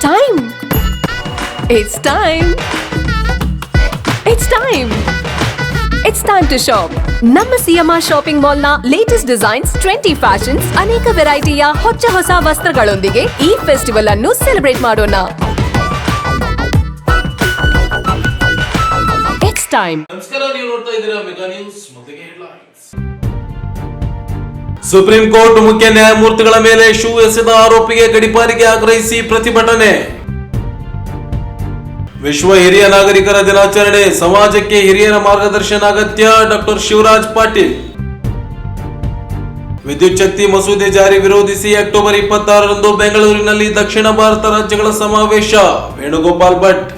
time. It's time. It's time. It's time to shop to shop. ನಮ್ಮ CMR shopping ಮಾಲ್ನ latest designs twenty fashions ಅನೇಕ ವೆರೈಟಿಯ ಹೊಚ್ಚ ಹೊಸ ವಸ್ತ್ರಗಳೊಂದಿಗೆ ಈ ಫೆಸ್ಟಿವಲ್ ಅನ್ನು ಸೆಲೆಬ್ರೇಟ್ ಮಾಡೋಣ ಇಟ್ಸ್ ಟೈಮ್ ನಮಸ್ಕಾರ ನೀವು ನೋಡ್ತಾ ಇದ್ದೀರಾ ಮೆಗಾ ನ್ಯೂಸ್ ಸುಪ್ರೀಂ ಕೋರ್ಟ್ ಮುಖ್ಯ ನ್ಯಾಯಮೂರ್ತಿಗಳ ಮೇಲೆ ಶೂ ಎಸೆದ ಆರೋಪಿಗೆ ಗಡಿಪಾರಿಗೆ ಆಗ್ರಹಿಸಿ ಪ್ರತಿಭಟನೆ. ವಿಶ್ವ ಹಿರಿಯ ನಾಗರಿಕರ ದಿನಾಚರಣೆ, ಸಮಾಜಕ್ಕೆ ಹಿರಿಯರ ಮಾರ್ಗದರ್ಶನ ಅಗತ್ಯ, ಡಾಕ್ಟರ್ ಶಿವರಾಜ್ ಪಾಟೀಲ್. ವಿದ್ಯುತ್ ಶಕ್ತಿ ಮಸೂದೆ ಜಾರಿ ವಿರೋಧಿಸಿ ಅಕ್ಟೋಬರ್ ಇಪ್ಪತ್ತಾರರಂದು ಬೆಂಗಳೂರಿನಲ್ಲಿ ದಕ್ಷಿಣ ಭಾರತ ರಾಜ್ಯಗಳ ಸಮಾವೇಶ, ವೇಣುಗೋಪಾಲ್ ಭಟ್.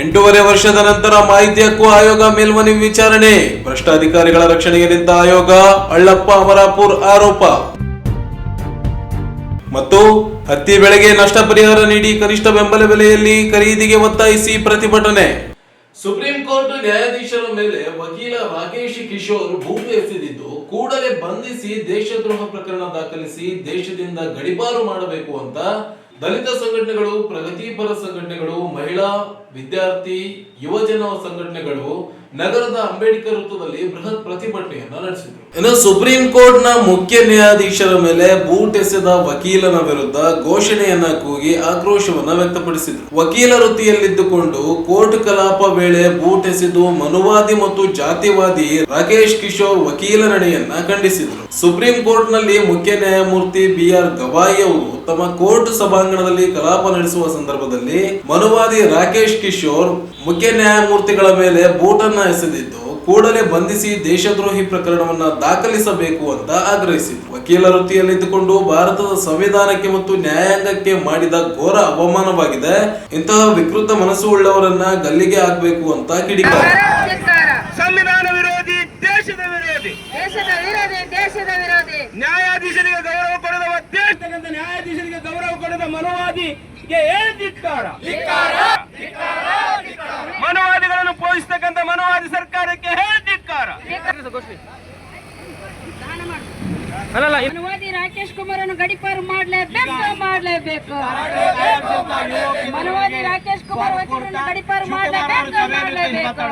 ಎಂಟೂವರೆ ವರ್ಷದ ನಂತರ ಮಾಹಿತಿ ಹಕ್ಕು ಆಯೋಗ ಮೇಲ್ಮನವಿ ವಿಚಾರಣೆ. ಭ್ರಷ್ಟ ಅಧಿಕಾರಿಗಳ ರಕ್ಷಣೆಗೆ ನಿಂತ ಆಯೋಗ, ಅಳ್ಳಪ್ಪ ಅಮರಾಪುರ್ ಆರೋಪ. ಮತ್ತು ಹತ್ತಿ ಬೆಳೆಗೆ ನಷ್ಟ ಪರಿಹಾರ ನೀಡಿ ಕನಿಷ್ಠ ಬೆಂಬಲ ಬೆಲೆಯಲ್ಲಿ ಖರೀದಿಗೆ ಒತ್ತಾಯಿಸಿ ಪ್ರತಿಭಟನೆ. ಸುಪ್ರೀಂ ಕೋರ್ಟ್ ನ್ಯಾಯಾಧೀಶರ ಮೇಲೆ ವಕೀಲ ರಾಕೇಶ್ ಕಿಶೋರ್ ಭೂಮಿ ಎಸೆದಿದ್ದು ಕೂಡಲೇ ಬಂಧಿಸಿ ದೇಶದ್ರೋಹ ಪ್ರಕರಣ ದಾಖಲಿಸಿ ದೇಶದಿಂದ ಗಡಿಪಾರು ಮಾಡಬೇಕು ಅಂತ ದಲಿತ ಸಂಘಟನೆಗಳು, ಪ್ರಗತಿಪರ ಸಂಘಟನೆಗಳು, ಮಹಿಳಾ, ವಿದ್ಯಾರ್ಥಿ, ಯುವಜನ ಸಂಘಟನೆಗಳು ನಗರದ ಅಂಬೇಡ್ಕರ್ ವೃತ್ತದಲ್ಲಿ ಬೃಹತ್ ಪ್ರತಿಭಟನೆಯನ್ನು ನಡೆಸಿದರು. ಇನ್ನು ಸುಪ್ರೀಂ ಕೋರ್ಟ್ನ ಮುಖ್ಯ ನ್ಯಾಯಾಧೀಶರ ಮೇಲೆ ಬೂಟ್ ಎಸೆದ ವಕೀಲನ ವಿರುದ್ಧ ಘೋಷಣೆಯನ್ನ ಕೂಗಿ ಆಕ್ರೋಶವನ್ನ ವ್ಯಕ್ತಪಡಿಸಿದರು. ವಕೀಲ ವೃತ್ತಿಯಲ್ಲಿದ್ದುಕೊಂಡು ಕೋರ್ಟ್ ಕಲಾಪ ವೇಳೆ ಬೂಟ್ ಎಸೆದು ಮನುವಾದಿ ಮತ್ತು ಜಾತಿವಾದಿ ರಾಕೇಶ್ ಕಿಶೋರ್ ವಕೀಲ ನಡೆಯನ್ನ ಖಂಡಿಸಿದರು. ಸುಪ್ರೀಂ ಕೋರ್ಟ್ನಲ್ಲಿ ಮುಖ್ಯ ನ್ಯಾಯಮೂರ್ತಿ ಬಿ ಆರ್ ಗವಾಯಿ ಅವರು ತಮ್ಮ ಕೋರ್ಟ್ ಸಭಾಂಗಣದಲ್ಲಿ ಕಲಾಪ ನಡೆಸುವ ಸಂದರ್ಭದಲ್ಲಿ ಮನುವಾದಿ ರಾಕೇಶ್ ಕಿಶೋರ್ ಮುಖ್ಯ ನ್ಯಾಯಮೂರ್ತಿಗಳ ಮೇಲೆ ಬೂಟನ್ನ ಎಸೆದಿದ್ದು ಕೂಡಲೇ ಬಂಧಿಸಿ ದೇಶದ್ರೋಹಿ ಪ್ರಕರಣವನ್ನ ದಾಖಲಿಸಬೇಕು ಅಂತ ಆಗ್ರಹಿಸಿದ್ರು. ವಕೀಲ ವೃತ್ತಿಯಲ್ಲಿದ್ದುಕೊಂಡು ಭಾರತದ ಸಂವಿಧಾನಕ್ಕೆ ಮತ್ತು ನ್ಯಾಯಾಂಗಕ್ಕೆ ಮಾಡಿದ ಘೋರ ಅವಮಾನವಾಗಿದೆ. ಇಂತಹ ವಿಕೃತ ಮನಸ್ಸು ಉಳ್ಳವರನ್ನ ಗಲ್ಲಿಗೆ ಹಾಕಬೇಕು ಅಂತ ಕಿಡಿಕಾರ. ಸಂವಿಧಾನ ವಿರೋಧಿ ದೇಶದ ವಿರೋಧಿ. ದೇಶದ ವಿರೋಧಿ ದೇಶದ ವಿರೋಧಿ. ನ್ಯಾಯಾಧೀಶರಿಗೆ ಗೌರವ ಕೊಡದ ದೇಶದ ಕೊಡದ ಮನುವಾದಿಗೆ ಮನುವಾದಿಗಳನ್ನು ಪೋಷಿಸ್ತಕ್ಕಂಥ ಮನುವಾದಿ ಸರ್ಕಾರಕ್ಕೆ ಇದು- ಮನುವಾದಿ ರಾಕೇಶ್ ಕುಮಾರ್ ಅನ್ನು ಗಡಿಪಾರು ಮಾಡಲೇಬೇಕು ಮಾಡಲೇಬೇಕು. ಮನುವಾದಿ ರಾಕೇಶ್ ಕುಮಾರ್ ವಕೀಲರನ್ನು ಗಡಿಪಾರು ಮಾಡಲೇಬೇಕು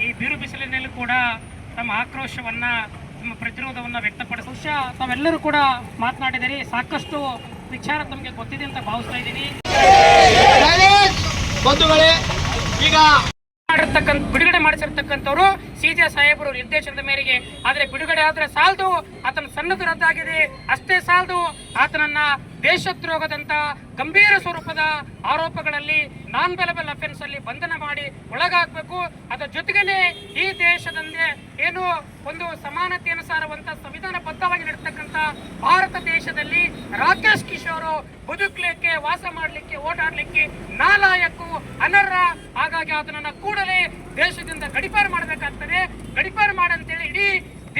ಈ ಬಿರು ಬಿಸಿಲಿನಲ್ಲೂ ಕೂಡ ತಮ್ಮ ಆಕ್ರೋಶವನ್ನ ಪ್ರತಿರೋಧವನ್ನ ವ್ಯಕ್ತಪಡಿಸಿ ಬಹುಶಃ ತಾವೆಲ್ಲರೂ ಕೂಡ ಮಾತನಾಡಿದಿರಿ ಸಾಕಷ್ಟು ವಿಚಾರ ತಮಗೆ ಗೊತ್ತಿದೆ ಅಂತ ಭಾವಿಸ್ತಾ ಇದ್ದೀನಿ. ಬಂಧುಗಳೇ ಈಗ ಮಾಡಿರ್ತಕ್ಕಂಥ ಬಿಡುಗಡೆ ಮಾಡಿಸಿರ್ತಕ್ಕಂಥವ್ರು ಸಿ ಜೆ ಸಾಹೇಬರು ನಿರ್ದೇಶನದ ಮೇರೆಗೆ. ಆದ್ರೆ ಬಿಡುಗಡೆ ಆದ್ರೆ ಸಾಲದು ಆತನ ಸನ್ನದು ರದ್ದಾಗಿದೆ. ಅಷ್ಟೇ ಸಾಲದು ಆತನನ್ನ ದೇಶದ್ರೋಹದಂತ ಗಂಭೀರ ಸ್ವರೂಪದ ಆರೋಪಗಳಲ್ಲಿ ನಾನ್ ಬೆಲಬಲ್ ಅಫೆನ್ಸ್ ಅಲ್ಲಿ ಬಂಧನ ಮಾಡಿ ಒಳಗಾಗಬೇಕು ಅದರ ಜೊತೆಗೇನೆ ಈ ದೇಶದಂದೇ ಏನು ಒಂದು ಸಮಾನತೆ ಸಾರುವಂತ ಸಂವಿಧಾನ ಬದ್ಧವಾಗಿ ನಡೀತಕ್ಕಂಥ ಭಾರತ ದೇಶದಲ್ಲಿ ರಾಕೇಶ್ ಕಿಶೋರ್ ಬದುಕಲಿಕ್ಕೆ, ವಾಸ ಮಾಡಲಿಕ್ಕೆ ಓಡಾಡ್ಲಿಕ್ಕೆ ನಾಲಾಯಕು ಅನರ್ಹ. ಹಾಗಾಗಿ ಅದನ್ನ ಕೂಡಲೇ ದೇಶದಿಂದ ಗಡಿಪಾರು ಮಾಡಬೇಕಾಗ್ತದೆ. ಗಡಿಪಾರು ಮಾಡಂತೇಳಿ ಇಡೀ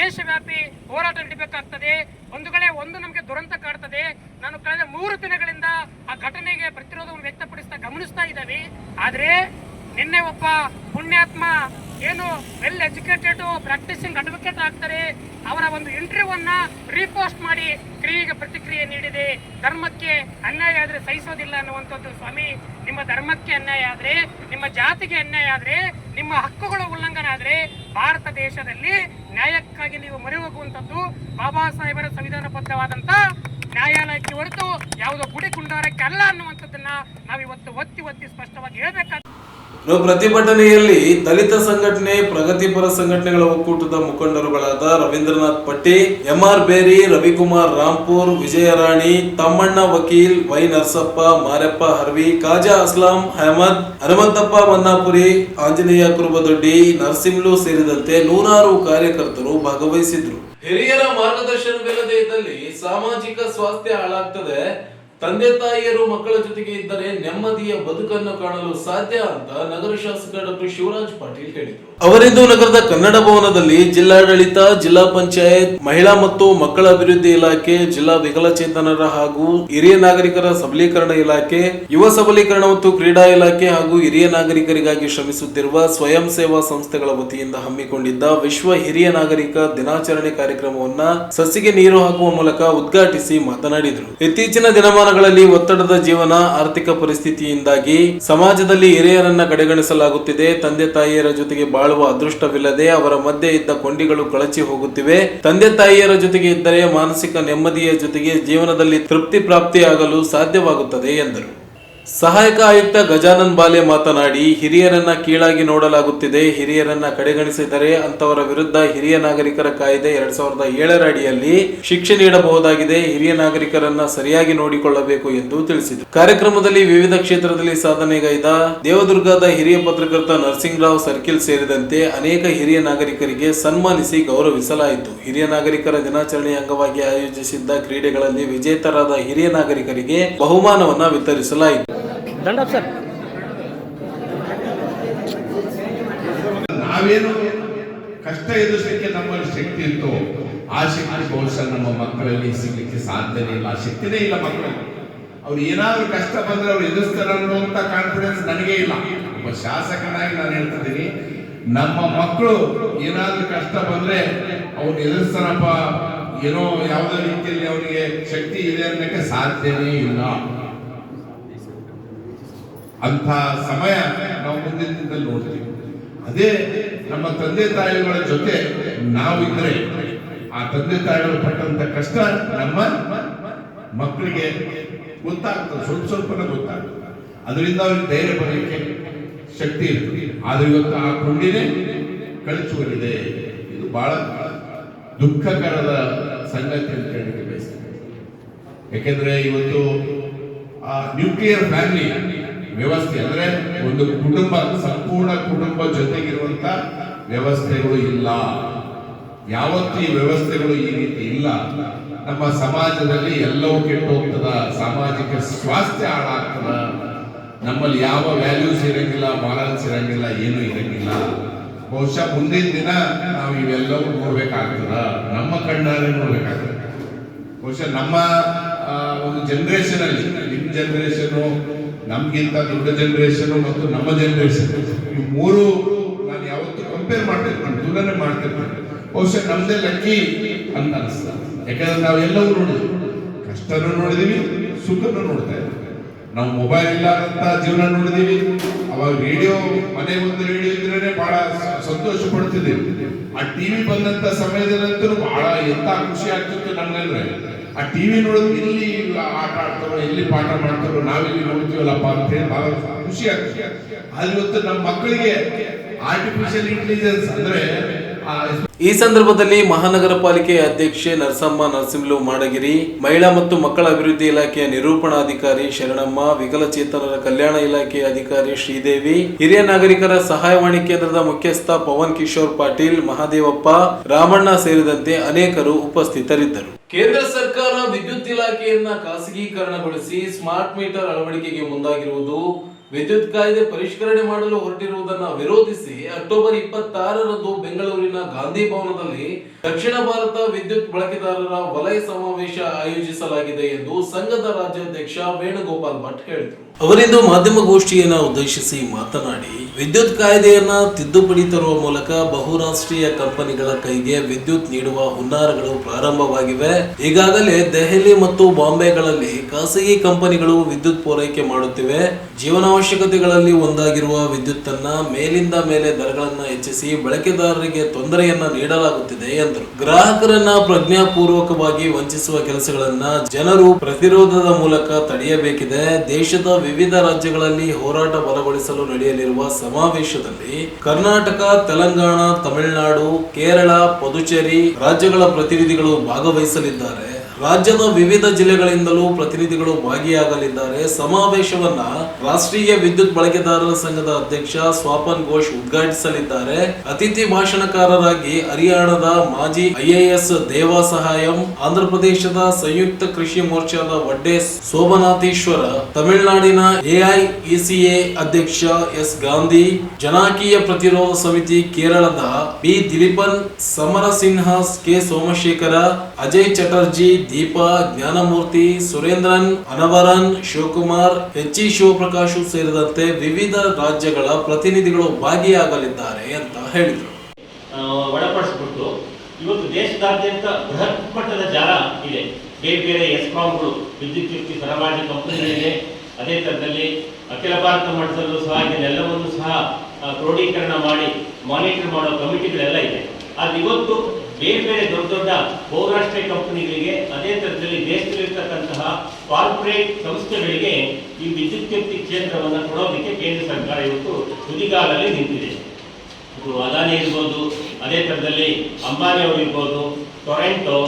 ದೇಶವ್ಯಾಪಿ ಹೋರಾಟ ನಡೀಬೇಕಾಗ್ತದೆ. ಒಂದು ಕಡೆ ಒಂದು ನಮಗೆ ದುರಂತ ಕಾಡ್ತದೆ. ನಾನು ಕಳೆದ ಮೂರು ದಿನಗಳಿಂದ ಆ ಘಟನೆಗೆ ಪ್ರತಿರೋಧವನ್ನು ವ್ಯಕ್ತಪಡಿಸ್ತಾ ಗಮನಿಸ್ತಾ ಇದ್ದಾವೆ ಆದರೆ ನಿನ್ನೆ ಒಬ್ಬ ಪುಣ್ಯಾತ್ಮ ಏನು ವೆಲ್ ಎಜುಕೇಟೆಡ್ ಪ್ರಾಕ್ಟೀಸಿಂಗ್ ಅಡ್ವೊಕೇಟ್ ಆಗ್ತಾರೆ. ಅವರ ಒಂದು ಇಂಟರ್ವ್ಯೂವನ್ನ ರೀಪೋಸ್ಟ್ ಮಾಡಿ ಕ್ರಿಯೆಗೆ ಪ್ರತಿಕ್ರಿಯೆ ನೀಡಿದೆ. ಧರ್ಮಕ್ಕೆ ಅನ್ಯಾಯ ಆದ್ರೆ ಸಹಿಸೋದಿಲ್ಲ ಅನ್ನುವಂಥದ್ದು ಸ್ವಾಮಿ. ನಿಮ್ಮ ಧರ್ಮಕ್ಕೆ ಅನ್ಯಾಯ ಆದ್ರೆ, ನಿಮ್ಮ ಜಾತಿಗೆ ಅನ್ಯಾಯ ಆದ್ರೆ, ನಿಮ್ಮ ಹಕ್ಕುಗಳ ಉಲ್ಲಂಘನೆ ಆದ್ರೆ ಭಾರತ ದೇಶದಲ್ಲಿ ನ್ಯಾಯಕ್ಕಾಗಿ ನೀವು ಮೊರೆ ಹೋಗುವಂಥದ್ದು ಬಾಬಾ ಸಾಹೇಬರ ಸಂವಿಧಾನಬದ್ಧವಾದಂತ ನ್ಯಾಯಾಲಯಕ್ಕೆ ಹೊರತು ಯಾವುದೋ ಗುಡಿ ಕುಂಡಾರಕ್ಕೆ ಅಲ್ಲ ಅನ್ನುವಂಥದ್ದನ್ನ ನಾವಿವತ್ತು ಒತ್ತಿ ಒತ್ತಿ ಸ್ಪಷ್ಟವಾಗಿ ಹೇಳ್ಬೇಕಾಗ್ತದೆ. ಇನ್ನು ಪ್ರತಿಭಟನೆಯಲ್ಲಿ ದಲಿತ ಸಂಘಟನೆ, ಪ್ರಗತಿಪರ ಸಂಘಟನೆಗಳ ಒಕ್ಕೂಟದ ಮುಖಂಡರುಗಳಾದ ರವೀಂದ್ರನಾಥ್ ಪಟ್ಟಿ, ಎಂಆರ್ ಬೇರಿ, ರವಿಕುಮಾರ್ ರಾಂಪುರ್ ವಿಜಯರಾಣಿ ತಮ್ಮಣ್ಣ ವಕೀಲ್ ವೈ ನರಸಪ್ಪ, ಮಾರಪ್ಪ ಹರ್ವಿ, ಖಾಜಾ ಅಸ್ಲಾಂ, ಅಹಮದ್, ಹನುಮಂತಪ್ಪ ಮನ್ನಾಪುರಿ, ಆಂಜನೇಯ ಕುರುಬದೊಡ್ಡಿ, ನರಸಿಂಹಲು ಸೇರಿದಂತೆ ನೂರಾರು ಕಾರ್ಯಕರ್ತರು ಭಾಗವಹಿಸಿದ್ರು. ಹಿರಿಯರ ಮಾರ್ಗದರ್ಶನವಿಲ್ಲದೆ ಇದ್ದಲ್ಲಿ ಸಾಮಾಜಿಕ ಸ್ವಾಸ್ಥ್ಯ ಹಾಳಾಗ್ತದೆ. ತಂದೆ ತಾಯಿಯರು ಮಕ್ಕಳ ಜೊತೆಗೆ ಇದ್ದರೆ ನೆಮ್ಮದಿಯ ಬದುಕನ್ನು ಕಾಣಲು ಸಾಧ್ಯ ಅಂತ ನಗರ ಶಾಸಕ ಡಾಕ್ಟರ್ ಶಿವರಾಜ್ ಪಾಟೀಲ್ ಹೇಳಿದರು. ಅವರಿಂದು ನಗರದ ಕನ್ನಡ ಭವನದಲ್ಲಿ ಜಿಲ್ಲಾಡಳಿತ, ಜಿಲ್ಲಾ ಪಂಚಾಯತ್, ಮಹಿಳಾ ಮತ್ತು ಮಕ್ಕಳ ಅಭಿವೃದ್ಧಿ ಇಲಾಖೆ, ಜಿಲ್ಲಾ ವಿಕಲಚೇತನರ ಹಾಗೂ ಹಿರಿಯ ನಾಗರಿಕರ ಸಬಲೀಕರಣ ಇಲಾಖೆ, ಯುವ ಸಬಲೀಕರಣ ಮತ್ತು ಕ್ರೀಡಾ ಇಲಾಖೆ ಹಾಗೂ ಹಿರಿಯ ನಾಗರಿಕರಿಗಾಗಿ ಶ್ರಮಿಸುತ್ತಿರುವ ಸ್ವಯಂ ಸೇವಾ ಸಂಸ್ಥೆಗಳ ವತಿಯಿಂದ ಹಮ್ಮಿಕೊಂಡಿದ್ದ ವಿಶ್ವ ಹಿರಿಯ ನಾಗರಿಕ ದಿನಾಚರಣೆ ಕಾರ್ಯಕ್ರಮವನ್ನ ಸಸಿಗೆ ನೀರು ಹಾಕುವ ಮೂಲಕ ಉದ್ಘಾಟಿಸಿ ಮಾತನಾಡಿದರು. ಇತ್ತೀಚಿನ ದಿನಮಾನಗಳಲ್ಲಿ ಒತ್ತಡದ ಜೀವನ, ಆರ್ಥಿಕ ಪರಿಸ್ಥಿತಿಯಿಂದಾಗಿ ಸಮಾಜದಲ್ಲಿ ಹಿರಿಯರನ್ನ ಕಡೆಗಣಿಸಲಾಗುತ್ತಿದೆ. ತಂದೆ ತಾಯಿಯರ ಜೊತೆಗೆ ಬಾಳುವ ಅದೃಷ್ಟವಿಲ್ಲದೆ ಅವರ ಮಧ್ಯೆ ಇದ್ದ ಕೊಂಡಿಗಳು ಕಳಚಿ ಹೋಗುತ್ತಿವೆ. ತಂದೆ ತಾಯಿಯರ ಜೊತೆಗೆ ಇದ್ದರೆ ಮಾನಸಿಕ ನೆಮ್ಮದಿಯ ಜೊತೆಗೆ ಜೀವನದಲ್ಲಿ ತೃಪ್ತಿ ಪ್ರಾಪ್ತಿಯಾಗಲು ಸಾಧ್ಯವಾಗುತ್ತದೆ, ಎಂದರು. ಸಹಾಯಕ ಆಯುಕ್ತ ಗಜಾನನ್ ಬಾಲೆ ಮಾತನಾಡಿ, ಹಿರಿಯರನ್ನ ಕೀಳಾಗಿ ನೋಡಲಾಗುತ್ತಿದೆ. ಹಿರಿಯರನ್ನ ಕಡೆಗಣಿಸಿದರೆ ಅಂತವರ ವಿರುದ್ಧ ಹಿರಿಯ ನಾಗರಿಕರ ಕಾಯ್ದೆ ಎರಡ್ ಸಾವಿರದ ಏಳರ ಅಡಿಯಲ್ಲಿ ಶಿಕ್ಷೆ ನೀಡಬಹುದಾಗಿದೆ. ಹಿರಿಯ ನಾಗರಿಕರನ್ನ ಸರಿಯಾಗಿ ನೋಡಿಕೊಳ್ಳಬೇಕು ಎಂದು ತಿಳಿಸಿದರು. ಕಾರ್ಯಕ್ರಮದಲ್ಲಿ ವಿವಿಧ ಕ್ಷೇತ್ರದಲ್ಲಿ ಸಾಧನೆಗೈದ ದೇವದುರ್ಗದ ಹಿರಿಯ ಪತ್ರಕರ್ತ ನರಸಿಂಗರಾವ್ ಸರ್ಕಿಲ್ ಸೇರಿದಂತೆ ಅನೇಕ ಹಿರಿಯ ನಾಗರಿಕರಿಗೆ ಸನ್ಮಾನಿಸಿ ಗೌರವಿಸಲಾಯಿತು. ಹಿರಿಯ ನಾಗರಿಕರ ದಿನಾಚರಣೆಯ ಅಂಗವಾಗಿ ಆಯೋಜಿಸಿದ್ದ ಕ್ರೀಡೆಗಳಲ್ಲಿ ವಿಜೇತರಾದ ಹಿರಿಯ ನಾಗರಿಕರಿಗೆ ಬಹುಮಾನವನ್ನ ವಿತರಿಸಲಾಯಿತು. ದಂಡಪ್ ಸರ್. ನಾವೇನು ಕಷ್ಟ ಎದುರಿಸಲಿಕ್ಕೆ ನಮ್ಮಲ್ಲಿ ಶಕ್ತಿ ಇತ್ತು. ಆ ಶಕ್ತಿ ಬಹುಶಃ ನಮ್ಮ ಮಕ್ಕಳಲ್ಲಿ ಸಿಗ್ಲಿಕ್ಕೆ ಸಾಧ್ಯನೇ ಇಲ್ಲ. ಶಕ್ತಿನೇ ಇಲ್ಲ ಮಕ್ಕಳು ಅವ್ರು ಏನಾದ್ರೂ ಕಷ್ಟ ಬಂದ್ರೆ ಅವ್ರು ಎದುರಿಸ್ತಾರೆ ಅನ್ನುವಂತ ಕಾನ್ಫಿಡೆನ್ಸ್ ನನಗೆ ಇಲ್ಲ. ಒಬ್ಬ ಶಾಸಕನಾಗಿ ನಾನು ಹೇಳ್ತಿದ್ದೀನಿ, ನಮ್ಮ ಮಕ್ಕಳು ಏನಾದ್ರೂ ಕಷ್ಟ ಬಂದ್ರೆ ಅವ್ರು ಎದುರಿಸ್ತಾರಪ್ಪ. ಏನೋ ಯಾವುದೇ ರೀತಿಯಲ್ಲಿ ಅವರಿಗೆ ಶಕ್ತಿ ಇದೆ ಅನ್ನಕ್ಕೆ ಸಾಧ್ಯನೇ ಇಲ್ಲ. ಅಂತ ಸಮಯ ನಾವು ಮುಂದಿನ ದಿನದಲ್ಲಿ ನೋಡ್ತೀವಿ. ಅದೇ ನಮ್ಮ ತಂದೆ ತಾಯಿಗಳ ಜೊತೆ ನಾವಿದ್ರೆ ಆ ತಂದೆ ತಾಯಿಗಳು ಪಟ್ಟಂತ ಕಷ್ಟ ನಮ್ಮ ಮಕ್ಕಳಿಗೆ ಗೊತ್ತಾಗ್ತದೆ, ಸ್ವಲ್ಪ ಸ್ವಲ್ಪ ಗೊತ್ತಾಗ್ತದೆ. ಅದರಿಂದ ಅವ್ರಿಗೆ ಧೈರ್ಯ ಬರಲಿಕ್ಕೆ ಶಕ್ತಿ ಇರ್ತದೆ. ಆದ್ರೆ ಇವತ್ತು ಆ ಕೊಂಡಿನೇ ಕಳಿಸುವಲ್ಲಿದೆ ಇದು ಬಹಳ ದುಃಖಕರದ ಸಂಗತಿ ಅಂತ ಹೇಳಲಿಕ್ಕೆ ಬಯಸ್ತೇನೆ. ಯಾಕೆಂದ್ರೆ ಇವತ್ತು ಆ ನ್ಯೂಕ್ಲಿಯರ್ ಫ್ಯಾಮಿಲಿ ವ್ಯವಸ್ಥೆ ಅಂದ್ರೆ ಒಂದು ಕುಟುಂಬ ಸಂಪೂರ್ಣ ಕುಟುಂಬ ಜೊತೆಗಿರುವಂತ ವ್ಯವಸ್ಥೆಗಳು ಇಲ್ಲ. ಯಾವತ್ತು ಈ ವ್ಯವಸ್ಥೆಗಳು ಈ ರೀತಿ ಇಲ್ಲ. ನಮ್ಮ ಸಮಾಜದಲ್ಲಿ ಎಲ್ಲವೂ ಕೆಟ್ಟು ಹೋಗ್ತದ ಸಾಮಾಜಿಕ ಸ್ವಾಸ್ಥ್ಯ ಹಾಳಾಗ್ತದ. ನಮ್ಮಲ್ಲಿ ಯಾವ ವ್ಯಾಲ್ಯೂಸ್ ಇರಂಗಿಲ್ಲ ಮಾರಲ್ಸ್ ಇರಂಗಿಲ್ಲ, ಏನು ಇರಂಗಿಲ್ಲ. ಬಹುಶಃ ಮುಂದಿನ ದಿನ ನಾವು ಇವೆಲ್ಲವೂ ನೋಡ್ಬೇಕಾಗ್ತದ. ನಮ್ಮ ಕಣ್ಣಾರೆ ನೋಡ್ಬೇಕಾಗ್ತದೆ. ಬಹುಶಃ ನಮ್ಮ ಒಂದು ಜನರೇಷನ್ ಅಲ್ಲಿ ನಿಮ್ ಜನರೇಷನ್ ನಮ್ಗಿಂತ ದೊಡ್ಡ ಜನರೇಷನ್ ಮತ್ತು ನಮ್ಮ ಜನರೇಷನ್ ಈ ಮೂರು ನಾನು ಯಾವತ್ತೂ ಕಂಪೇರ್ ಮಾಡ್ತಿರ್ತೀನಿ ತುಲನೆ ಮಾಡ್ತಿರ್ತೀನಿ ಬಹುಶಃ ನಮ್ದೇ ಲಕ್ಕಿ ಅಂತ ಅನಿಸ್ತ ಯಾಕಂದ್ರೆ ನಾವು ಎಲ್ಲವೂ ನೋಡಿದ್ವಿ. ಕಷ್ಟನೂ ನೋಡಿದೀವಿ, ಸುಖನೂ ನೋಡ್ತಾ ಇದ್ದೀವಿ ನಾವು ಮೊಬೈಲ್ ಇಲ್ಲದಂತ ಜೀವನ ನೋಡಿದೀವಿ. ಅವಾಗ ರೇಡಿಯೋ ಮನೆ ಒಂದು ರೇಡಿಯೋ ಇದ್ರೇನೆ ಬಹಳ ಸಂತೋಷ ಪಡ್ತಿದ್ದೀವಿ ಆ ಟಿವಿ ಬಂದಂತ ಸಮಯದಲ್ಲಂತೂ ಬಹಳ ಎಂತ ಖುಷಿ ಆಗ್ತಿತ್ತು ನಮ್ಗಂದ್ರೆ. ಆ ಟಿವಿ ನೋಡೋದು ಇಲ್ಲಿ ಆಟ ಆಡ್ತಾರೋ, ಎಲ್ಲಿ ಪಾಠ ಮಾಡ್ತಾರೋ, ನಾವಿಲ್ಲಿ ನೋಡ್ತೀವಲ್ಲಪ್ಪ ಅಂತ ಹೇಳಿ ಬಹಳ ಖುಷಿ ಆಗ್ತದೆ. ಆದ್ರೆ ಇವತ್ತು ನಮ್ಮ ಮಕ್ಕಳಿಗೆ ಆರ್ಟಿಫಿಷಿಯಲ್ ಇಂಟೆಲಿಜೆನ್ಸ್ ಅಂದ್ರೆ ಈ ಸಂದರ್ಭದಲ್ಲಿ ಮಹಾನಗರ ಪಾಲಿಕೆ ಅಧ್ಯಕ್ಷೆ ನರಸಮ್ಮ ನರಸಿಂಹಲು ಮಾಡಗಿರಿ, ಮಹಿಳಾ ಮತ್ತು ಮಕ್ಕಳ ಅಭಿವೃದ್ಧಿ ಇಲಾಖೆಯ ನಿರೂಪಣಾಧಿಕಾರಿ ಶರಣಮ್ಮ, ವಿಕಲಚೇತನರ ಕಲ್ಯಾಣ ಇಲಾಖೆಯ ಅಧಿಕಾರಿ ಶ್ರೀದೇವಿ, ಹಿರಿಯ ನಾಗರಿಕರ ಸಹಾಯವಾಣಿ ಕೇಂದ್ರದ ಮುಖ್ಯಸ್ಥ ಪವನ್ ಕಿಶೋರ್ ಪಾಟೀಲ್, ಮಹಾದೇವಪ್ಪ, ರಾಮಣ್ಣ ಸೇರಿದಂತೆ ಅನೇಕರು ಉಪಸ್ಥಿತರಿದ್ದರು. ಕೇಂದ್ರ ಸರ್ಕಾರ ವಿದ್ಯುತ್ ಇಲಾಖೆಯನ್ನ ಖಾಸಗೀಕರಣಗೊಳಿಸಿ ಸ್ಮಾರ್ಟ್ ಮೀಟರ್ ಅಳವಡಿಕೆಗೆ ಮುಂದಾಗಿರುವುದು ವಿದ್ಯುತ್ ಕಾಯ್ದೆ ಪರಿಷ್ಕರಣೆ ಮಾಡಲು ಹೊರಟಿರುವುದನ್ನು ವಿರೋಧಿಸಿ ಅಕ್ಟೋಬರ್ ಇಪ್ಪತ್ತಾರರಂದು ಬೆಂಗಳೂರಿನ ಗಾಂಧಿ ಭವನದಲ್ಲಿ ದಕ್ಷಿಣ ಭಾರತ ವಿದ್ಯುತ್ ಬಳಕೆದಾರರ ವಲಯ ಸಮಾವೇಶ ಆಯೋಜಿಸಲಾಗಿದೆ ಎಂದು ಸಂಘದ ರಾಜ್ಯಾಧ್ಯಕ್ಷ ವೇಣುಗೋಪಾಲ್ ಭಟ್ ಹೇಳಿದರು. ಅವರಿಂದು ಮಾಧ್ಯಮಗೋಷ್ಠಿಯನ್ನು ಉದ್ದೇಶಿಸಿ ಮಾತನಾಡಿ, ವಿದ್ಯುತ್ ಕಾಯ್ದೆಯನ್ನ ತಿದ್ದುಪಡಿ ತರುವ ಮೂಲಕ ಬಹುರಾಷ್ಟ್ರೀಯ ಕಂಪನಿಗಳ ಕೈಗೆ ವಿದ್ಯುತ್ ನೀಡುವ ಹುನ್ನಾರಗಳು ಪ್ರಾರಂಭವಾಗಿವೆ. ಈಗಾಗಲೇ ದೆಹಲಿ ಮತ್ತು ಬಾಂಬೆಗಳಲ್ಲಿ ಖಾಸಗಿ ಕಂಪನಿಗಳು ವಿದ್ಯುತ್ ಪೂರೈಕೆ ಮಾಡುತ್ತಿವೆ. ಜೀವನಾವಶ್ಯಕತೆಗಳಲ್ಲಿ ಒಂದಾಗಿರುವ ವಿದ್ಯುತ್ತನ್ನ ಮೇಲಿಂದ ಮೇಲೆ ದರಗಳನ್ನು ಹೆಚ್ಚಿಸಿ ಬಳಕೆದಾರರಿಗೆ ತೊಂದರೆಯನ್ನ ನೀಡಲಾಗುತ್ತಿದೆ ಎಂದರು. ಗ್ರಾಹಕರನ್ನ ಪ್ರಜ್ಞಾಪೂರ್ವಕವಾಗಿ ವಂಚಿಸುವ ಕೆಲಸಗಳನ್ನ ಜನರು ಪ್ರತಿರೋಧದ ಮೂಲಕ ತಡೆಯಬೇಕಿದೆ. ದೇಶದ ವಿವಿಧ ರಾಜ್ಯಗಳಲ್ಲಿ ಹೋರಾಟ ಬಲಗೊಳಿಸಲು ನಡೆಯಲಿರುವ ಸಮಾವೇಶದಲ್ಲಿ ಕರ್ನಾಟಕ, ತೆಲಂಗಾಣ, ತಮಿಳುನಾಡು, ಕೇರಳ, ಪುದುಚೇರಿ ರಾಜ್ಯಗಳ ಪ್ರತಿನಿಧಿಗಳು ಭಾಗವಹಿಸಲಿದ್ದಾರೆ. ರಾಜ್ಯದ ವಿವಿಧ ಜಿಲ್ಲೆಗಳಿಂದಲೂ ಪ್ರತಿನಿಧಿಗಳು ಭಾಗಿಯಾಗಲಿದ್ದಾರೆ. ಸಮಾವೇಶವನ್ನ ರಾಷ್ಟ್ರೀಯ ವಿದ್ಯುತ್ ಬಳಕೆದಾರರ ಸಂಘದ ಅಧ್ಯಕ್ಷ ಸ್ವಾಪನ್ ಘೋಷ್ ಉದ್ಘಾಟಿಸಲಿದ್ದಾರೆ. ಅತಿಥಿ ಭಾಷಣಕಾರರಾಗಿ ಹರಿಯಾಣದ ಮಾಜಿ ಐಎಎಸ್ ದೇವಾ ಸಹಾಯಂ ಆಂಧ್ರಪ್ರದೇಶದ ಸಂಯುಕ್ತ ಕೃಷಿ ಮೋರ್ಚಾದ ವಡ್ಡೆ ಸೋಮನಾಥೇಶ್ವರ, ತಮಿಳುನಾಡಿನ ಎಐಇಸಿಎ ಅಧ್ಯಕ್ಷ ಎಸ್ ಗಾಂಧಿ, ಜನಾಕೀಯ ಪ್ರತಿರೋಧ ಸಮಿತಿ ಕೇರಳದ B Dileepan, Samarasinha K Somashekara, Ajay Chatterjee Deepa, Jnanamurthy, Surendran, Anavaran, Shivakumar, H E Shivaprakash ಸೇರಿದಂತೆ ವಿವಿಧ ರಾಜ್ಯಗಳ ಪ್ರತಿನಿಧಿಗಳು ಭಾಗಿಯಾಗಲಿದ್ದಾರೆ ಅಂತ ಹೇಳಿದರು. ಒಳಪಡಿಸ್ಬಿಟ್ಟು ಇವತ್ತು ದೇಶದಾದ್ಯಂತ ಬೃಹತ್ ಮಟ್ಟದ ಜಾಲ ಇದೆ. ಬೇರೆ ಬೇರೆ ಎಸ್ಕಾಂಗಳು ವಿದ್ಯುತ್ ಶಕ್ತಿ ಸರಬರಾಜು ಕಂಪನಿಗಳಿದೆ. ಅದೇ ಥರದಲ್ಲಿ ಅಖಿಲ ಭಾರತ ಮಟ್ಟದಲ್ಲೂ ಸಹ ಇದನ್ನೆಲ್ಲವನ್ನು ಸಹ ಕ್ರೋಢೀಕರಣ ಮಾಡಿ, ಮಾನಿಟರ್ ಮಾಡೋ ಕಮಿಟಿಗಳೆಲ್ಲ ಇದೆ. ಆದ್ರೆ ಇವತ್ತು ಬೇರೆ ಬೇರೆ ದೊಡ್ಡ ದೊಡ್ಡ ಬಹುರಾಷ್ಟ್ರೀಯ ಕಂಪನಿಗಳಿಗೆ, ಅದೇ ಥರದಲ್ಲಿ ದೇಶದಲ್ಲಿರ್ತಕ್ಕಂತಹ ಕಾರ್ಪೊರೇಟ್ ಸಂಸ್ಥೆಗಳಿಗೆ ಈ ವಿದ್ಯುತ್ ಶಕ್ತಿ ಕ್ಷೇತ್ರವನ್ನು ಕೊಡೋದಕ್ಕೆ ಕೇಂದ್ರ ಸರ್ಕಾರ ಇವತ್ತು ತುದಿಗಾಲಲ್ಲಿ ನಿಂತಿದೆ. ಇದು ಅದಾನಿ ಇರ್ಬೋದು, ಅದೇ ಥರದಲ್ಲಿ ಅಂಬಾನಿ ಅವರು ಇರ್ಬೋದು, ಟೊರೆಂಟೋ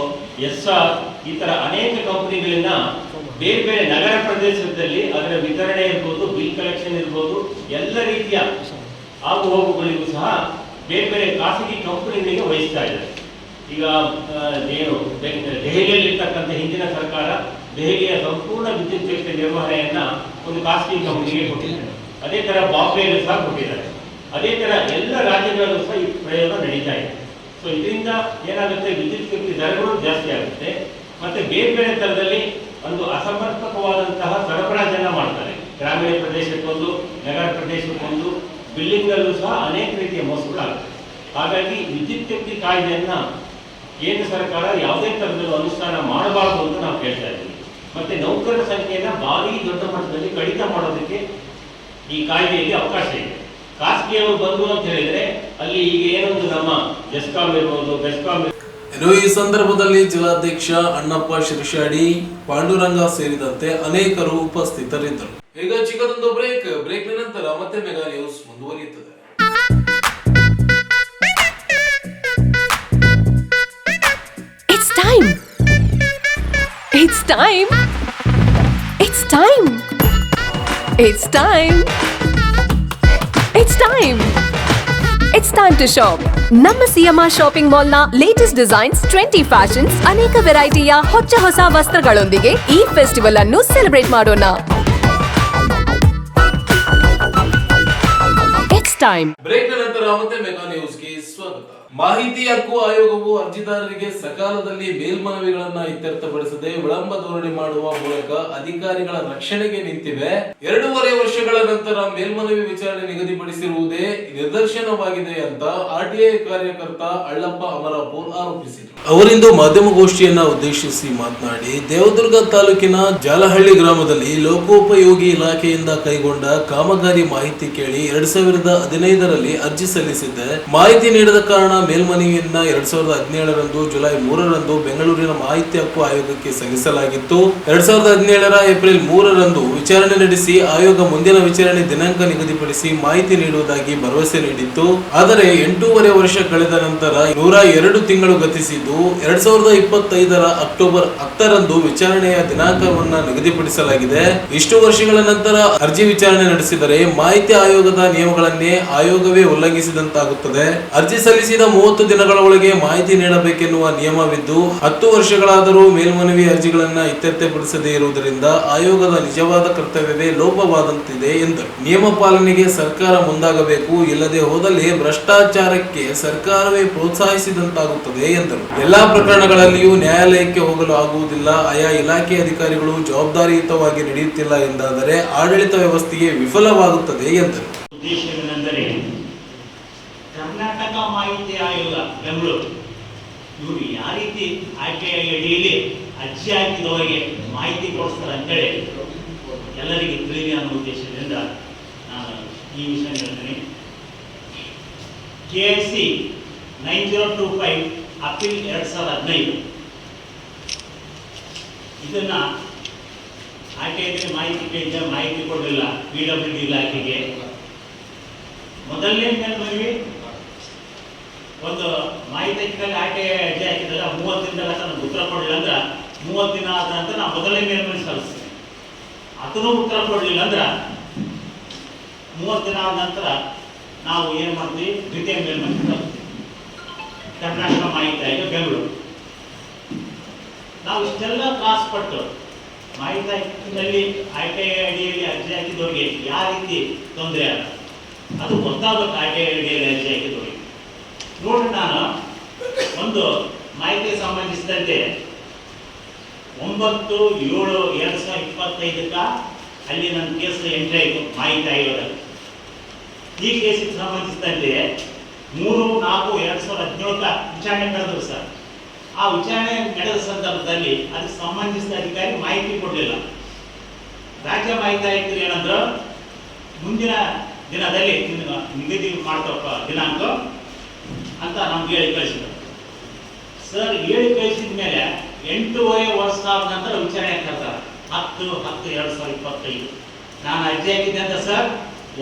ಎಸ್ ಆರ್ ಈ ಥರ ಅನೇಕ ಕಂಪನಿಗಳನ್ನ ಬೇರೆ ಬೇರೆ ನಗರ ಪ್ರದೇಶದಲ್ಲಿ ಅದರ ವಿತರಣೆ ಇರ್ಬೋದು, ಬಿಲ್ ಕಲೆಕ್ಷನ್ ಇರ್ಬೋದು, ಎಲ್ಲ ರೀತಿಯ ಆಗು ಹೋಗುಗಳಿಗೂ ಸಹ ಬೇರೆ ಬೇರೆ ಖಾಸಗಿ ಕಂಪನಿಗಳಿಗೆ ವಹಿಸ್ತಾ ಇದ್ದಾರೆ. ಈಗ ಏನು ದೆಹಲಿಯಲ್ಲಿರ್ತಕ್ಕಂಥ ಹಿಂದಿನ ಸರ್ಕಾರ ದೆಹಲಿಯ ಸಂಪೂರ್ಣ ವಿದ್ಯುತ್ ಕ್ಷೇತ್ರ ನಿರ್ವಹಣೆಯನ್ನ ಒಂದು ಖಾಸಗಿ ಕಂಪನಿಗೆ ಕೊಟ್ಟಿದ್ದಾರೆ. ಅದೇ ತರ ಬಾಂಬೆಯಲ್ಲೂ ಸಹ ಕೊಟ್ಟಿದ್ದಾರೆ. ಅದೇ ತರ ಎಲ್ಲ ರಾಜ್ಯಗಳಲ್ಲೂ ಸಹ ಈ ಪ್ರಯೋಗ ನಡೀತಾ ಇದೆ. ಸೊ ಇದರಿಂದ ಏನಾಗುತ್ತೆ, ವಿದ್ಯುತ್ ಶಕ್ತಿ ದರಗಳು ಜಾಸ್ತಿ ಆಗುತ್ತೆ. ಮತ್ತೆ ಬೇರೆ ಬೇರೆ ತರದಲ್ಲಿ ಒಂದು ಅಸಮರ್ಪಕವಾದಂತಹ ಸರಬರಾಜನ್ನ ಮಾಡ್ತಾರೆ. ಗ್ರಾಮೀಣ ಪ್ರದೇಶಕ್ಕೊಂದು ನಗರ ಪ್ರದೇಶಕ್ಕೊಂದು ಬಿಲ್ಡಿಂಗ್ ಅಲ್ಲೂ ಸಹ ಅನೇಕ ರೀತಿಯ ಮೋಸಗಳಾಗುತ್ತೆ. ಹಾಗಾಗಿ ವಿದ್ಯುತ್ ಶಕ್ತಿ ಕಾಯ್ದೆಯನ್ನ ಕೇಂದ್ರ ಸರ್ಕಾರ ಯಾವುದೇ ತರದಲ್ಲೂ ಅನುಷ್ಠಾನ ಮಾಡಬಾರದು ಅಂತ ನಾವು ಕೇಳ್ತಾ ಇದ್ದೀವಿ. ಮತ್ತೆ ನೌಕರರ ಸಂಖ್ಯೆಯನ್ನ ಭಾರಿ ದೊಡ್ಡ ಮಟ್ಟದಲ್ಲಿ ಕಡಿತ ಮಾಡೋದಕ್ಕೆ ಈ ಕಾಯ್ದೆಯಲ್ಲಿ ಅವಕಾಶ ಇದೆ. ಖಾಸಗಿಯವರು ಬಂದು ಅಂತ ಹೇಳಿದ್ರೆ ಅಲ್ಲಿ ಈಗ ಏನೊಂದು ನಮ್ಮ ಬೆಸ್ಕಾಮ್ ಇರ್ಬೋದು, ಬೆಸ್ಕಾಂ ಈ ಸಂದರ್ಭದಲ್ಲಿ ಜಿಲ್ಲಾಧ್ಯಕ್ಷ ಅಣ್ಣಪ್ಪ ಶಿರ್ಷಾಡಿ ಪಾಂಡುರಂಗ ಸೇರಿದಂತೆ ಅನೇಕರು ಉಪಸ್ಥಿತರಿದ್ದರು. ಈಗ ಚಿಕ್ಕದೊಂದು ಬ್ರೇಕ್ ಬ್ರೇಕ್ ನಂತರ ಮತ್ತೆ ಮೆಗಾ ನ್ಯೂಸ್ ಮುಂದುವರಿಯುತ್ತದೆ. Time. It's time. It's time. It's time. It's time. It's time to shop ನಮ್ಮ ಸಿಎಂಆರ್ ಶಾಪಿಂಗ್ ಮಾಲ್ನ ಲೇಟೆಸ್ಟ್ ಡಿಸೈನ್ಸ್ ಟ್ವೆಂಟಿ ಫ್ಯಾಷನ್ಸ್ ಅನೇಕ ವೆರೈಟಿಯ ಹೊಚ್ಚ ಹೊಸ ವಸ್ತ್ರಗಳೊಂದಿಗೆ ಈ ಫೆಸ್ಟಿವಲ್ ಅನ್ನು ಸೆಲೆಬ್ರೇಟ್ ಮಾಡೋಣ ಇಟ್ಸ್ ಟೈಮ್ ಬ್ರೇಕ್ ನಂತರ ಮತ್ತೆ ಮೆಗಾ ನ್ಯೂಸ್ಗೆ ಸ್ವಾಗತ ಮಾಹಿತಿ ಹಕ್ಕು ಆಯೋಗವು ಅರ್ಜಿದಾರರಿಗೆ ಸಕಾಲದಲ್ಲಿ ಮೇಲ್ಮನವಿಗಳನ್ನ ಇತ್ಯರ್ಥಪಡಿಸದೆ ವಿಳಂಬ ಧೋರಣೆ ಮಾಡುವ ಮೂಲಕ ಅಧಿಕಾರಿಗಳ ರಕ್ಷಣೆಗೆ ನಿಂತಿವೆ. ಎರಡೂವರೆ ವರ್ಷಗಳ ನಂತರ ಮೇಲ್ಮನವಿ ವಿಚಾರಣೆ ನಿಗದಿಪಡಿಸಿರುವುದೇ ನಿದರ್ಶನವಾಗಿದೆ ಅಂತ ಆರ್ಟಿಐ ಕಾರ್ಯಕರ್ತ ಅಳ್ಳಪ್ಪ ಅಮರಾಪುರ್ ಆರೋಪಿಸಿದರು. ಅವರಿಂದು ಮಾಧ್ಯಮಗೋಷ್ಠಿಯನ್ನ ಉದ್ದೇಶಿಸಿ ಮಾತನಾಡಿ, ದೇವದುರ್ಗ ತಾಲೂಕಿನ ಜಾಲಹಳ್ಳಿ ಗ್ರಾಮದಲ್ಲಿ ಲೋಕೋಪಯೋಗಿ ಇಲಾಖೆಯಿಂದ ಕೈಗೊಂಡ ಕಾಮಗಾರಿ ಮಾಹಿತಿ ಕೇಳಿ ಎರಡ್ ಸಾವಿರದ ಹದಿನೈದರಲ್ಲಿ ಅರ್ಜಿ ಸಲ್ಲಿಸಿದ್ದೆ. ಮಾಹಿತಿ ನೀಡದ ಕಾರಣ ಮೇಲ್ಮನವಿಯನ್ನ ಎರಡ್ ಸಾವಿರದ ಹದಿನೇಳರಂದು, ಜುಲೈ ಮೂರರಂದು ಬೆಂಗಳೂರಿನ ಮಾಹಿತಿ ಹಕ್ಕು ಆಯೋಗಕ್ಕೆ ಸಲ್ಲಿಸಲಾಗಿತ್ತು. ಎರಡ್ ಸಾವಿರದ ಹದಿನೇಳರ ಏಪ್ರಿಲ್ ಮೂರರಂದು ವಿಚಾರಣೆ ನಡೆಸಿ ಆಯೋಗ ಮುಂದಿನ ವಿಚಾರಣೆ ದಿನಾಂಕ ನಿಗದಿಪಡಿಸಿ ಮಾಹಿತಿ ನೀಡುವುದಾಗಿ ಭರವಸೆ ನೀಡಿತ್ತು. ಆದರೆ ಎಂಟೂವರೆ ವರ್ಷ ಕಳೆದ ನಂತರ ನೂರ ಎರಡು ತಿಂಗಳು ಗತಿಸಿದ್ದು, ಎರಡ್ ಸಾವಿರದ ಇಪ್ಪತ್ತೈದರ ಅಕ್ಟೋಬರ್ ಹತ್ತರಂದು ವಿಚಾರಣೆಯ ದಿನಾಂಕವನ್ನ ನಿಗದಿಪಡಿಸಲಾಗಿದೆ. ಇಷ್ಟು ವರ್ಷಗಳ ನಂತರ ಅರ್ಜಿ ವಿಚಾರಣೆ ನಡೆಸಿದರೆ ಮಾಹಿತಿ ಆಯೋಗದ ನಿಯಮಗಳನ್ನೇ ಆಯೋಗವೇ ಉಲ್ಲಂಘಿಸಿದಂತಾಗುತ್ತದೆ. ಅರ್ಜಿ ಸಲ್ಲಿಸಿದ ಮೂವತ್ತು ದಿನಗಳ ಒಳಗೆ ಮಾಹಿತಿ ನೀಡಬೇಕೆನ್ನುವ ನಿಯಮವಿದ್ದು, ಹತ್ತು ವರ್ಷಗಳಾದರೂ ಮೇಲ್ಮನವಿ ಅರ್ಜಿಗಳನ್ನ ಇತ್ಯರ್ಥಪಡಿಸದೇ ಇರುವುದರಿಂದ ಆಯೋಗದ ನಿಜವಾದ ಕರ್ತವ್ಯವೇ ಲೋಪವಾದಂತಿದೆ ಎಂದರು. ನಿಯಮ ಪಾಲನೆಗೆ ಸರ್ಕಾರ ಮುಂದಾಗಬೇಕು, ಇಲ್ಲದೆ ಹೋದಲ್ಲಿ ಭ್ರಷ್ಟಾಚಾರಕ್ಕೆ ಸರ್ಕಾರವೇ ಪ್ರೋತ್ಸಾಹಿಸಿದಂತಾಗುತ್ತದೆ ಎಂದರು. ಎಲ್ಲಾ ಪ್ರಕರಣಗಳಲ್ಲಿಯೂ ನ್ಯಾಯಾಲಯಕ್ಕೆ ಹೋಗಲು ಆಗುವುದಿಲ್ಲ. ಆಯಾ ಇಲಾಖೆ ಅಧಿಕಾರಿಗಳು ಜವಾಬ್ದಾರಿಯುತವಾಗಿ ನಡೆಯುತ್ತಿಲ್ಲ ಎಂದಾದರೆ ಆಡಳಿತ ವ್ಯವಸ್ಥೆಗೆ ವಿಫಲವಾಗುತ್ತದೆ ಎಂದರು ಉದ್ದೇಶವೇನೆಂದರೆ ಕರ್ನಾಟಕ ಮಾಹಿತಿ ಬೆಂಗಳೂರು ಇವರು ಯಾವ ರೀತಿ ಆಯ್ಕೆ ಅಡಿಯಲ್ಲಿ ಅಜ್ಜಿ ಹಾಕಿದವರಿಗೆ ಮಾಹಿತಿ ಕೊಡಿಸ್ತಾರೆ ಅಂತೇಳಿ ಎಲ್ಲರಿಗೆ ತಿಳಿಲಿ ಅನ್ನೋ ಉದ್ದೇಶದಿಂದ ನಾನು ಈ ವಿಷಯ ಹೇಳ್ತೀನಿ. K S C nine zero two five April ಎರಡು ಸಾವಿರದ ಹದಿನೈದು. ಇದನ್ನ ಆಯ್ಕೆಯಲ್ಲಿ ಮಾಹಿತಿ ಕೇಳಿದ ಮಾಹಿತಿ ಕೊಡಲಿಲ್ಲ. ಪಿ ಡಬ್ಲ್ಯೂ ಡಿ ಇಲಾಖೆಗೆ. ಮೊದಲನೇ ಮೇಲ್ಮನವಿ ಒಂದು ಮಾಹಿತಿ ಹಕ್ಕಿನಲ್ಲಿ ಆಕೆ ಅಜ್ಜಿ ಹಾಕಿದಾಗ ಮೂವತ್ತು ದಿನದಾಗ ನನಗೆ ಉತ್ತರ ಕೊಡಲಿಲ್ಲ ಅಂದ್ರೆ ಮೂವತ್ತು ದಿನ ಆದ ನಂತರ ನಾವು ಮೊದಲನೇ ಮೇಲ್ಮನೆ ಸಲ್ಲಿಸ್ತೀವಿ. ಅದನ್ನು ಉತ್ತರ ಕೊಡಲಿಲ್ಲ ಅಂದ್ರೆ ಮೂವತ್ತು ದಿನ ಆದ ನಂತರ ನಾವು ಏನು ಮಾಡ್ತೀವಿ? ದ್ವಿತೀಯ ಮೇಲ್ಮನೆ ಕರ್ನಾಟಕ ಮಾಹಿತಿ ಆಯ್ಕೆ ಬೆಂಗಳೂರು. ನಾವು ಇಷ್ಟೆಲ್ಲ ಕ್ಲಾಸ್ ಪಟ್ಟು ಮಾಹಿತಿ ಆಯೋಗದಲ್ಲಿ ಐ ಟಿ ಐ ಅಡಿಯಲ್ಲಿ ಅರ್ಜಿ ಹಾಕಿದವ್ರಿಗೆ ಯಾವ ರೀತಿ ತೊಂದರೆ ಅಲ್ಲ ಅದು ಗೊತ್ತಾಗಬೇಕು ಐ ಟಿ ಐ ಅಡಿಯಲ್ಲಿ ಅರ್ಜಿ ಹಾಕಿದವ್ರಿಗೆ. ನೋಡಿ ನಾನು ಒಂದು ಮಾಹಿತಿಗೆ ಸಂಬಂಧಿಸಿದಂತೆ ಒಂಬತ್ತು ಏಳು ಎರಡು ಸಾವಿರದ ಇಪ್ಪತ್ತೈದಕ್ಕ ಅಲ್ಲಿ ನನ್ನ ಕೇಸ್ ಎಂಟ್ರಿ ಆಯಿತು, ಮಾಹಿತಿ ಆಯೋಗದಲ್ಲಿ. ಈ ಕೇಸಿಗೆ ಸಂಬಂಧಿಸಿದಂತೆ ಮೂರು, ನಾಲ್ಕು, ಎರಡು ಸಾವಿರದ ಹದಿನೇಳಕ್ಕ ವಿಚಾರಣೆ ನಡೆದರು ಸರ್. ಆ ವಿಚಾರಣೆ ನಡೆದ ಸಂದರ್ಭದಲ್ಲಿ ಅದಕ್ಕೆ ಸಂಬಂಧಿಸಿದ ಅಧಿಕಾರಿ ಮಾಹಿತಿ ಕೊಡಲಿಲ್ಲ. ರಾಜ್ಯ ಮಾಹಿತಿ ಆಯುಕ್ತರು ಏನಂದ್ರು, ಮುಂದಿನ ದಿನದಲ್ಲಿ ನಿಗದಿ ಮಾಡ್ತಪ್ಪ ದಿನಾಂಕ ಅಂತ ನಮ್ಗೆ ಹೇಳಿ ಕಳಿಸಿದ್ರು. ಸರ್, ಹೇಳಿ ಕಳಿಸಿದ ಮೇಲೆ ಎಂಟೂವರೆ ವರ್ಷ ಆದ ನಂತರ ವಿಚಾರಣೆ ಕರೆದಾರೆ ಹತ್ತು ಹತ್ತು, ಎರಡು ಸಾವಿರದ ಇಪ್ಪತ್ತೈದು. ನಾನು ಅರ್ಜಿ ಹಾಕಿದ್ದೆ ಅಂತ ಸರ್,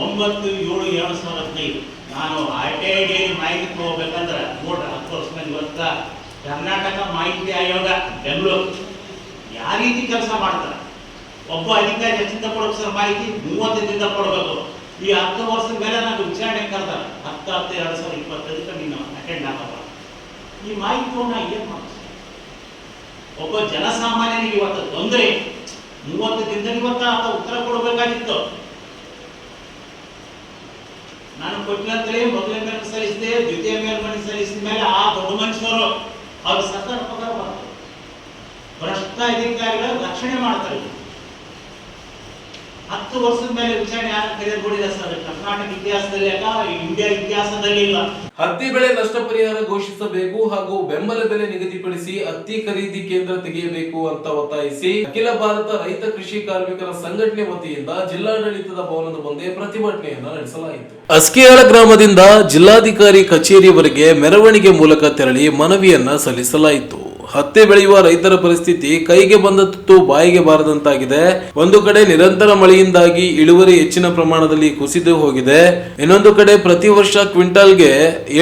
ಒಂಬತ್ತು, ಏಳು, ಎರಡು ಸಾವಿರದ ಹದಿನೈದು. ನಾನು ಐ ಟಿ ಐ ಡಿಯಲ್ಲಿ ಮಾಹಿತಿ ತಗೋಬೇಕಂದ್ರೆ ನೋಡ್ರಿ, ಹತ್ತು ವರ್ಷ ಮೇಲೆ ಇವತ್ತ ಕರ್ನಾಟಕ ಮಾಹಿತಿ ಆಯೋಗ, ಬೆಂಗಳೂರು. ಯಾವ ರೀತಿ ಕೆಲಸ ಮಾಡ್ತಾರೆ? ಒಬ್ಬ ಅಧಿಕಾರಿ ಎಷ್ಟಿಂದ ಕೊಡಬೇಕು ಸರ್ ಮಾಹಿತಿ ಮೂವತ್ತರಿಂದ ಕೊಡಬೇಕು. ಈ ಹತ್ತು ವರ್ಷದ ಮೇಲೆ ನಾನು ವಿಚಾರಣೆ ಕರೆದ ಹತ್ತು ಹತ್ತು, ಎರಡು ಸಾವಿರದ ಇಪ್ಪತ್ತೈದಕ್ಕೆ ನೀನು ಅಟೆಂಡ್ ಆಗಲ್ಲ. ಈ ಮಾಹಿತಿ ಏನ್ ಒಬ್ಬ ಜನಸಾಮಾನ್ಯನಿಗೆ ಇವತ್ತು ತೊಂದರೆ. ಮೂವತ್ತು ದಿನದಲ್ಲಿ ಇವತ್ತು ಆತ ಉತ್ತರ ಕೊಡಬೇಕಾಗಿತ್ತು. ನಾನು ಕೊಟ್ಟಿನಂತಲೇ ಮೊದಲ ಮೇಲೆ ಸಲ್ಲಿಸಿದೆ, ದ್ವಿತೀಯ ಮೇಲ್ಮನೆ ಸಲ್ಲಿಸಿದ ಮೇಲೆ ಆ ದೊಡ್ಡ ಮನುಷ್ಯರು ಅವ್ರ ಸರ್ಕಾರ ಪಗಾರ ಭ್ರಷ್ಟ ಅಧಿಕಾರಿಗಳ ರಕ್ಷಣೆ ಮಾಡ್ತಾರೆ. ಹತ್ತು ವರ್ಷದ ಮೇಲೆ ವಿಚಾರಣೆ ಯಾರು ತೆಗೆದುಕೊಂಡಿದೆ ಸರ್ ಕರ್ನಾಟಕ ಇತಿಹಾಸದಲ್ಲಿ ಅಲ್ಲ ಇಂಡಿಯಾ ಇತಿಹಾಸದಲ್ಲಿ ಇಲ್ಲ. ಹತ್ತಿ ಬೆಳೆ ನಷ್ಟ ಪರಿಹಾರ ಘೋಷಿಸಬೇಕು ಹಾಗೂ ಬೆಂಬಲ ಬೆಲೆ ನಿಗದಿಪಡಿಸಿ ಹತ್ತಿ ಖರೀದಿ ಕೇಂದ್ರ ತೆಗೆಯಬೇಕು ಅಂತ ಒತ್ತಾಯಿಸಿ, ಅಖಿಲ ಭಾರತ ರೈತ ಕೃಷಿ ಕಾರ್ಮಿಕರ ಸಂಘಟನೆ ವತಿಯಿಂದ ಜಿಲ್ಲಾಡಳಿತದ ಭವನದ ಮುಂದೆ ಪ್ರತಿಭಟನೆಯನ್ನು ನಡೆಸಲಾಯಿತು. ಅಸ್ಕಿಯಾಳ ಗ್ರಾಮದಿಂದ ಜಿಲ್ಲಾಧಿಕಾರಿ ಕಚೇರಿವರೆಗೆ ಮೆರವಣಿಗೆ ಮೂಲಕ ತೆರಳಿ ಮನವಿಯನ್ನ ಸಲ್ಲಿಸಲಾಯಿತು. ಹತ್ತಿ ಬೆಳೆಯುವ ರೈತರ ಪರಿಸ್ಥಿತಿ ಕೈಗೆ ಬಂದ ತುತ್ತು ಬಾಯಿಗೆ ಬಾರದಂತಾಗಿದೆ. ಒಂದು ಕಡೆ ನಿರಂತರ ಮಳೆಯಿಂದಾಗಿ ಇಳುವರಿ ಹೆಚ್ಚಿನ ಪ್ರಮಾಣದಲ್ಲಿ ಕುಸಿದು ಹೋಗಿದೆ. ಇನ್ನೊಂದು ಕಡೆ ಪ್ರತಿ ವರ್ಷ ಕ್ವಿಂಟಾಲ್ಗೆ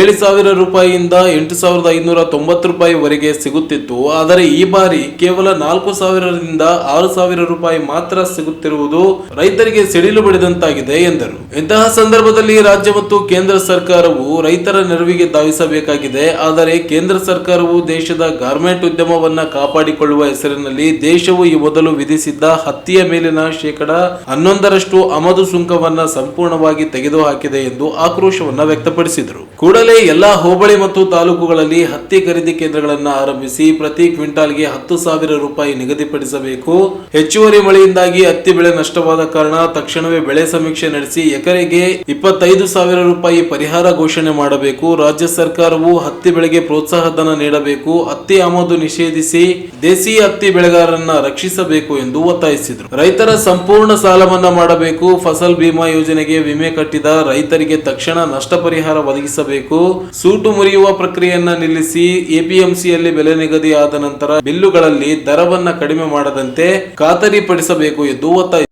ಏಳು ಸಾವಿರ ರೂಪಾಯಿಯಿಂದ ಎಂಟು ಸಾವಿರದ ಐನೂರ ತೊಂಬತ್ತು ರೂಪಾಯಿವರೆಗೆ ಸಿಗುತ್ತಿತ್ತು. ಆದರೆ ಈ ಬಾರಿ ಕೇವಲ ನಾಲ್ಕು ಸಾವಿರದಿಂದ ಆರು ಸಾವಿರ ರೂಪಾಯಿ ಮಾತ್ರ ಸಿಗುತ್ತಿರುವುದು ರೈತರಿಗೆ ಸಿಡಿಲು ಬಡಿದಂತಾಗಿದೆ ಎಂದರು. ಇಂತಹ ಸಂದರ್ಭದಲ್ಲಿ ರಾಜ್ಯ ಮತ್ತು ಕೇಂದ್ರ ಸರ್ಕಾರವು ರೈತರ ನೆರವಿಗೆ ಧಾವಿಸಬೇಕಾಗಿದೆ. ಆದರೆ ಕೇಂದ್ರ ಸರ್ಕಾರವು ದೇಶದ ಗಾರ್ಮೆಂಟ್ ಉದ್ಯಮವನ್ನ ಕಾಪಾಡಿಕೊಳ್ಳುವ ಹೆಸರಿನಲ್ಲಿ ದೇಶವು ಈ ಮೊದಲು ವಿಧಿಸಿದ್ದ ಹತ್ತಿಯ ಮೇಲಿನ ಶೇಕಡ ಹನ್ನೊಂದರಷ್ಟು ಆಮದು ಸುಂಕವನ್ನ ಸಂಪೂರ್ಣವಾಗಿ ತೆಗೆದುಹಾಕಿದೆ ಎಂದು ಆಕ್ರೋಶವನ್ನ ವ್ಯಕ್ತಪಡಿಸಿದರು. ಕೂಡಲೇ ಎಲ್ಲಾ ಹೋಬಳಿ ಮತ್ತು ತಾಲೂಕುಗಳಲ್ಲಿ ಹತ್ತಿ ಖರೀದಿ ಕೇಂದ್ರಗಳನ್ನ ಆರಂಭಿಸಿ ಪ್ರತಿ ಕ್ವಿಂಟಾಲ್ಗೆ ಹತ್ತು ಸಾವಿರ ರೂಪಾಯಿ ನಿಗದಿಪಡಿಸಬೇಕು. ಹೆಚ್ಚುವರಿ ಮಳೆಯಿಂದಾಗಿ ಹತ್ತಿ ಬೆಳೆ ನಷ್ಟವಾದ ಕಾರಣ ತಕ್ಷಣವೇ ಬೆಳೆ ಸಮೀಕ್ಷೆ ನಡೆಸಿ ಎಕರೆಗೆ ಇಪ್ಪತ್ತೈದು ಸಾವಿರ ರೂಪಾಯಿ ಪರಿಹಾರ ಘೋಷಣೆ ಮಾಡಬೇಕು. ರಾಜ್ಯ ಸರ್ಕಾರವು ಹತ್ತಿ ಬೆಳೆಗೆ ಪ್ರೋತ್ಸಾಹ ಧನ ನೀಡಬೇಕು. ಹತ್ತಿ ಆಮದು ನಿಷೇಧಿಸಿ ದೇಸಿ ಹತ್ತಿ ಬೆಳೆಗಾರರನ್ನ ರಕ್ಷಿಸಬೇಕು ಎಂದು ಒತ್ತಾಯಿಸಿದರು. ರೈತರ ಸಂಪೂರ್ಣ ಸಾಲ ಮನ್ನಾ ಮಾಡಬೇಕು, ಫಸಲ್ ಬಿಮಾ ಯೋಜನೆಗೆ ವಿಮೆ ಕಟ್ಟಿದ ರೈತರಿಗೆ ತಕ್ಷಣ ನಷ್ಟ ಪರಿಹಾರ ಒದಗಿಸಬೇಕು, ಸೂಟು ಮುರಿಯುವ ಪ್ರಕ್ರಿಯೆಯನ್ನ ನಿಲ್ಲಿಸಿ ಎಪಿಎಂಸಿಯಲ್ಲಿ ಬೆಲೆ ನಿಗದಿ ಆದ ನಂತರ ಬಿಲ್ಲುಗಳಲ್ಲಿ ದರವನ್ನ ಕಡಿಮೆ ಮಾಡದಂತೆ ಖಾತರಿಪಡಿಸಬೇಕು ಎಂದು ಒತ್ತಾಯಿಸಿದರು.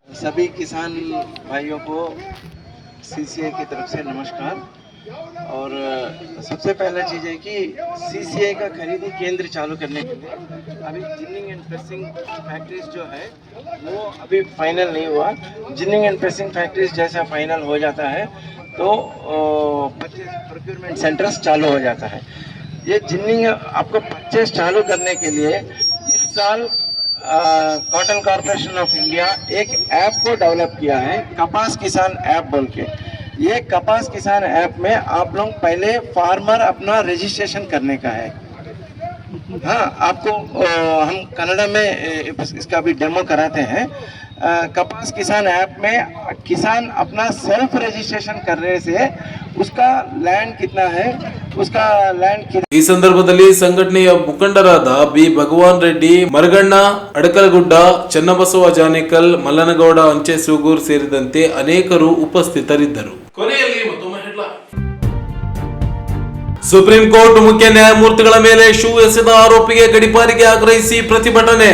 और सबसे पहला चीज़ है कि सीसीए का खरीदी केंद्र चालू करने के लिए अभी जिनिंग एंड प्रेसिंग फैक्ट्रीज जो है, वो अभी फाइनल नहीं हुआ। जिनिंग एंड प्रेसिंग फैक्ट्रीज जैसा फाइनल हो जाता है तो परचेज प्रोक्योरमेंट सेंटर्स चालू हो जाता है। ये जिनिंग आपको परचेज चालू करने के लिए इस साल कॉटन कॉरपोरेशन ऑफ़ इंडिया एक ऐप को डेवलप किया है, कपास किसान ऐप बोल के। ये कपास किसान ऐप में आप लोग पहले फार्मर अपना रजिस्ट्रेशन करने का है हाँ आपको अ, हम कन्नड़ा में अ, इसका अभी डेमो कराते हैं अ, कपास किसान ऐप में किसान अपना सेल्फ रजिस्ट्रेशन करने से उसका लैंड कितना है उसका लैंड कितना ಈ ಸಂದರ್ಭದಲ್ಲಿ ಸಂಘಟನೆಯ ಮುಖಂಡರಾದ ಬಿ ಭಗವಾನ್ ರೆಡ್ಡಿ ಮರಗಣ್ಣ ಅಡಕಲಗುಡ್ಡ ಚನ್ನಬಸವ ಜಾನೇಕಲ್ ಮಲ್ಲನಗೌಡ ಅಂಚೆ ಸೂಗೂರ್ ಸೇರಿದಂತೆ ಅನೇಕರು ಉಪಸ್ಥಿತರಿದ್ದರು ಕೊನೆಯಲ್ಲಿ ಮತ್ತೊಮ್ಮೆ ಸುಪ್ರೀಂ ಕೋರ್ಟ್ ಮುಖ್ಯ ನ್ಯಾಯಮೂರ್ತಿಗಳ ಮೇಲೆ ಶೂ ಎಸೆದ ಆರೋಪಿಗೆ ಗಡಿಪಾರಿಗೆ ಆಗ್ರಹಿಸಿ ಪ್ರತಿಭಟನೆ.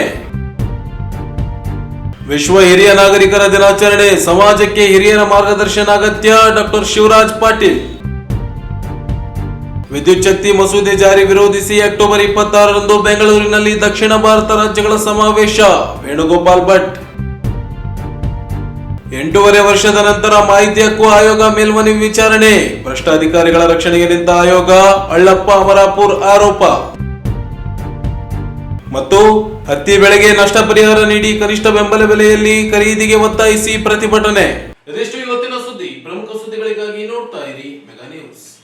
ವಿಶ್ವ ಹಿರಿಯ ನಾಗರಿಕರ ದಿನಾಚರಣೆ, ಸಮಾಜಕ್ಕೆ ಹಿರಿಯರ ಮಾರ್ಗದರ್ಶನ ಅಗತ್ಯ, ಡಾಕ್ಟರ್ ಶಿವರಾಜ್ ಪಾಟೀಲ್. ವಿದ್ಯುತ್ ಶಕ್ತಿ ಮಸೂದೆ ಜಾರಿ ವಿರೋಧಿಸಿ ಅಕ್ಟೋಬರ್ ಇಪ್ಪತ್ತಾರರಂದು ಬೆಂಗಳೂರಿನಲ್ಲಿ ದಕ್ಷಿಣ ಭಾರತ ರಾಜ್ಯಗಳ ಸಮಾವೇಶ. ವೇಣುಗೋಪಾಲ್ ಭಟ್. ಎಂಟೂವರೆ ವರ್ಷದ ನಂತರ ಮಾಹಿತಿ ಹಕ್ಕು ಆಯೋಗ ಮೇಲ್ಮನವಿ ವಿಚಾರಣೆ. ಭ್ರಷ್ಟಾಧಿಕಾರಿಗಳ ರಕ್ಷಣೆಗೆ ನಿಂತ ಆಯೋಗ, ಅಳ್ಳಪ್ಪ ಅಮರಾಪುರ್ ಆರೋಪ. ಮತ್ತು ಹತ್ತಿ ಬೆಳೆಗೆ ನಷ್ಟ ಪರಿಹಾರ ನೀಡಿ ಕನಿಷ್ಠ ಬೆಂಬಲ ಬೆಲೆಯಲ್ಲಿ ಖರೀದಿಗೆ ಒತ್ತಾಯಿಸಿ ಪ್ರತಿಭಟನೆ.